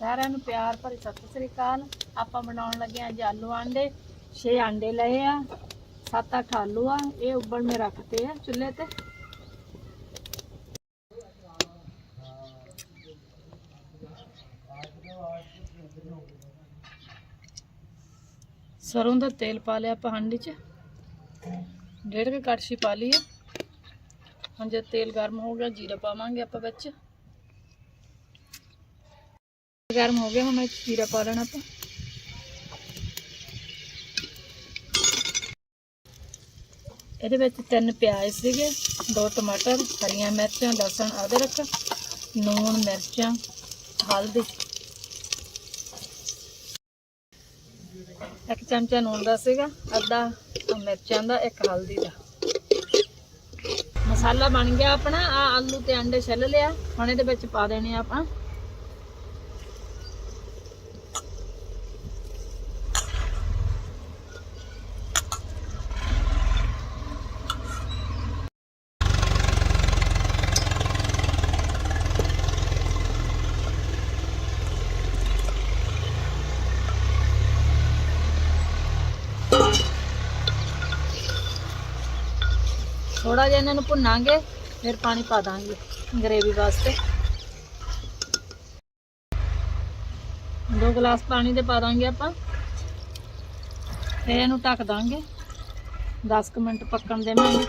ਸਾਰਿਆਂ ਨੂੰ ਪਿਆਰ ਭਰੀ ਸਤਿ ਸ੍ਰੀ ਅਕਾਲ। ਆਪਾਂ ਬਣਾਉਣ ਲੱਗੇ ਆ ਆਲੂ ਆਂਡੇ। 6 ਆਂਡੇ ਲਏ ਆ 7-8 ਆਲੂ ਆ, ਇਹ ਉਬਲ ਮੇ ਰੱਖਤੇ ਆ ਚੁੱਲ੍ਹੇ ਤੇ। ਸਰੋਂ ਦਾ ਤੇਲ ਪਾ ਲਿਆ ਆਪਾਂ ਹਾਂਡੀ 'ਚ। ਡੇਢ ਕੁ ਕੜਛੀ ਪਾ ਲਈ ਆ ਹੁਣ ਜਦ ਤੇਲ ਗਰਮ ਹੋ ਗਿਆ, ਜੀਰਾ ਪਾਵਾਂਗੇ ਆਪਾਂ ਵਿੱਚ। ਗਰਮ ਹੋ ਗਿਆ, ਹੁਣ ਇਹ ਜੀਰਾ ਪਾ ਲੈਣਾ ਆਪਾਂ। ਇਹਦੇ ਵਿੱਚ ਤਿੰਨ ਪਿਆਜ਼ ਸੀਗੇ, ਦੋ ਟਮਾਟਰ, ਹਰੀਆਂ ਮਿਰਚਾਂ, ਲਸਣ ਅਦਰਕ ਨੂਣ ਮਿਰਚਾਂ, ਹਲਦੀ। ਇੱਕ ਚਮਚਾ ਨੂਣ ਦਾ ਸੀਗਾ, ਅੱਧਾ ਮਿਰਚਾਂ ਦਾ, ਇੱਕ ਹਲਦੀ ਦਾ। ਮਸਾਲਾ ਬਣ ਗਿਆ ਆਪਣਾ ਆ ਆਲੂ ਤੇ ਅੰਡੇ ਛਿੱਲ ਲਿਆ, ਹੁਣ ਇਹਦੇ ਵਿੱਚ ਪਾ ਦੇਣੇ ਆ ਆਪਾਂ। ਥੋੜਾ ਜਿਹਾ ਇਹਨਾਂ ਨੂੰ ਭੁੰਨਾਂਗੇ, ਫਿਰ ਪਾਣੀ ਪਾ ਦਾਂਗੇ ਗਰੇਵੀ ਵਾਸਤੇ। ਦੋ ਗਲਾਸ ਪਾਣੀ ਦੇ ਪਾ ਦਾਂਗੇ ਆਪਾਂ। ਫਿਰ ਇਹਨੂੰ ਢੱਕ ਦਾਂਗੇ। 10 ਕੁ ਮਿੰਟ ਪੱਕਣ ਦੇਵਾਂਗੇ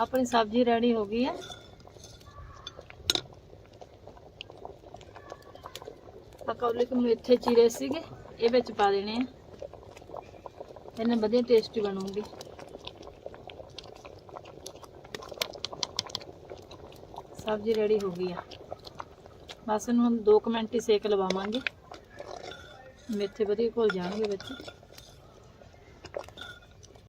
ਆਪਣੀ ਸਬਜ਼ੀ ਰੈਡੀ ਹੋ ਗਈ ਹੈ। ਪਕੌੜੇ ਕੁ ਮੇਥੇ ਚੀਰੇ ਸੀਗੇ, ਇਹ ਵਿੱਚ ਪਾ ਦੇਣੇ ਆ। ਇਹਨੇ ਵਧੀਆ ਟੇਸਟੀ ਬਣੂਗੀ। ਸਬਜ਼ੀ ਰੈਡੀ ਹੋ ਗਈ ਆ। ਬਸ ਇਹਨੂੰ 2 ਮਿੰਟ ਹੀ ਸੇਕ ਲਵਾਵਾਂਗੇ। ਮੇਥੇ ਵਧੀਆ ਘੁਲ ਜਾਣਗੇ ਵਿੱਚ।